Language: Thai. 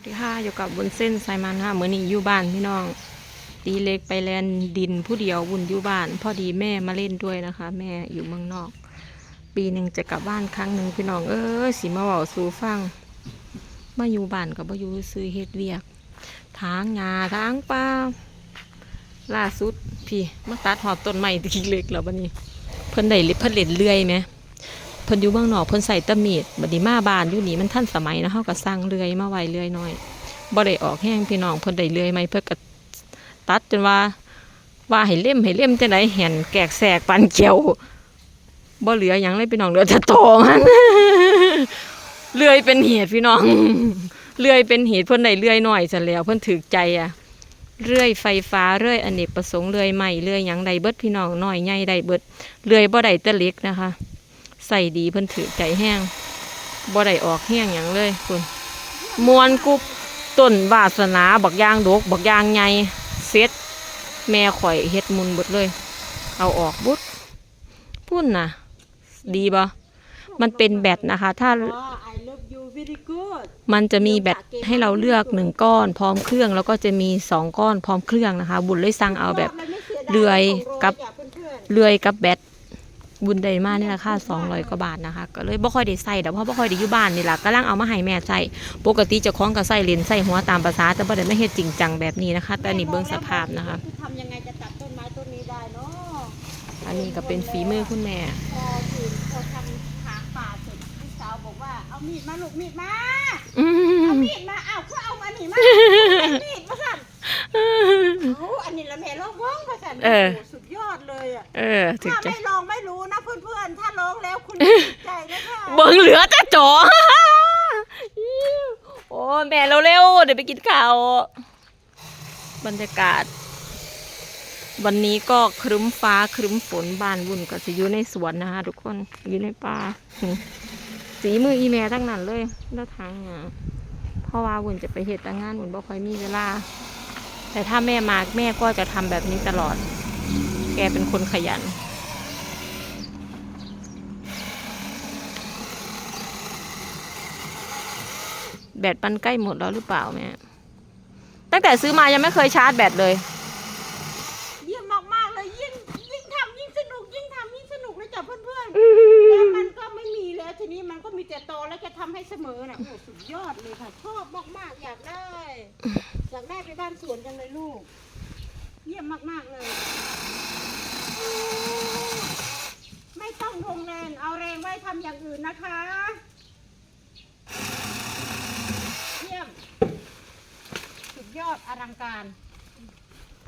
วัสดีค่ะอยู่กับบุญเส้นสายมันค่ะเหมือนนี้อยู่บ้านพี่น้อง ตีเล็กไปแลนดินผู้เดียวบุญอยู่บ้าน พอดีแม่มาเล่นด้วยนะคะ แม่อยู่เมืองนอก ปีหนึ่งจะกลับบ้านครั้งหนึ่งพี่น้องเอ้ยสีมาเบาสูฟังมาอยู่บ้านกับมาอยู่ซื้อเฮ็ดเวียกทางงาทางป้าล่าสุดพี่มาตัดหอบต้นไม้ตีเล็กแล้วบัดนี้ เพิ่นได้เล็บเพิ่นเล่นเลื่อยไหม เพิ่นอยู่เมืองนอกเพิ่นใส่ตะมีดบัดนี้มาบานอยู่นี่มันทันสมัยนะเฮาก็สร้างเลื่อยมาไว้เลื่อยน้อยบ่ได้ออกแห้งพี่น้องเพิ่นได้เลื่อยใหมเพิ่นก็ตัดจนว่าว่าให้เล่มให้เล่มจังไดแห่นแกกแสกปานเกียวบ่เหลือหยังเลยพี่น้องเหลือแต่ตอมันเลื่อยเป็นเหตุพี่น้องเลื่อยเป็นเหตุเพิ่นได้เลื่อยน้อยซะแล้วเพิ่นถึกใจอะเลื่อยไฟฟ้าเลื่อยอเนกประสงค์เลื่อยใหม่เลื่อยหยังใดเบิดพี่น้องน้อยใหญ่ใดเบิดเลื่อยบ่ได้ต่เล็กนะคะ ใส่ดีเพิ่นถือใจแห้งบ่ได้ออกแห้งหยังเลยคุณมวนกุบต้นวาสนาบักยางดกบักยางใหญ่เซ็ตแม่ข่อยเฮ็ดมุนบดเลย เอาออกบุดพุ่นน่ะดีบ่มันเป็นแบตนะคะ ถ้ามันจะมีแบตให้เราเลือกหนึ่งก้อน พร้อมเครื่องแล้วก็จะมีสองก้อนพร้อมเครื่องนะคะ บุญเลยสั่งเอาแบบเลื่อยกับเลื่อยกับแบต บุญได้มานี่ราคา200กว่าบาทนะคะ ก็เลยบ่ค่อยได้ใส่แต่เพราะบ่ค่อยได้อยู่บ้านนี่ล่ะกำลังเอามาให้แม่ใส่ปกติเจะคล้าของก็ใส่เลนใส่หัวตามภาษาแต่บ่ได้ไม่เฮ็ดจริงจังแบบนี้นะคะ แต่อันนี่เบิ่งสภาพนะคะทำยังไงจะตัดต้นไม้ต้นนี้ได้เนาะอันนี้ก็เป็นฝีมือคุณแม่พอถึงพอทำทางป่าเสร็จพี่สาวบอกว่าเอามีดมาลูกมีดมาอืเอามมีดมาเอาเขาเอาอันนี้มาเอามีดมาสั่นเอาอันนี้ละแม่ลองว่องมาสั่นโอ้โหสุดย อดเลยอะเออถึกถ้าใจ ไม่ลองไม่รู้นะเพื่อนๆ ถ้าลองแล้วคุณจะติดใจนะคะเบิ่งเหลือแต่จอโอ้แม่เร็วๆ เดี๋ยวไปกินข้าว บรรยากาศ วันนี้ก็ครึ้มฟ้าครึ้มฝนบ้านวุ่นก็จะอยู่ในสวนนะคะทุกคนอยู่ในป่านี่สีมืออีแม่ทั้งนั้นเลยแล้วทางอะเพราะว่าวุ่นจะไปเหตุแต่งานวุ่นบ่ค่อยมีเวลา แต่ถ้าแม่มาแม่ก็จะทำแบบนี้ตลอด แกเป็นคนขยัน แบตมันใกล้หมดแล้วหรือเปล่าแม่ตั้งแต่ซื้อมายังไม่เคยชาร์จแบตเลย เยี่ยมมากๆเลยยิ่งยิ่งทำยิ่งสนุกยิ่งทำยิ่งสนุกเลยจ้ะเพื่อนๆแล้วมันก็ไม่มีแล้วทีนี้มันก็มีแต่โตแล้วจะทำให้เสมอน่ะโอ้โหสุดยอดเลยค่ะชอบมากๆอยากได้อยากได้ไปบ้านสวนจังเลยลูก เยี่ยมมาก ๆ เลย ไม่ต้องลงแรงเอาแรงไว้ทำอย่างอื่นนะคะ เยี่ยม สุดยอดอลังการ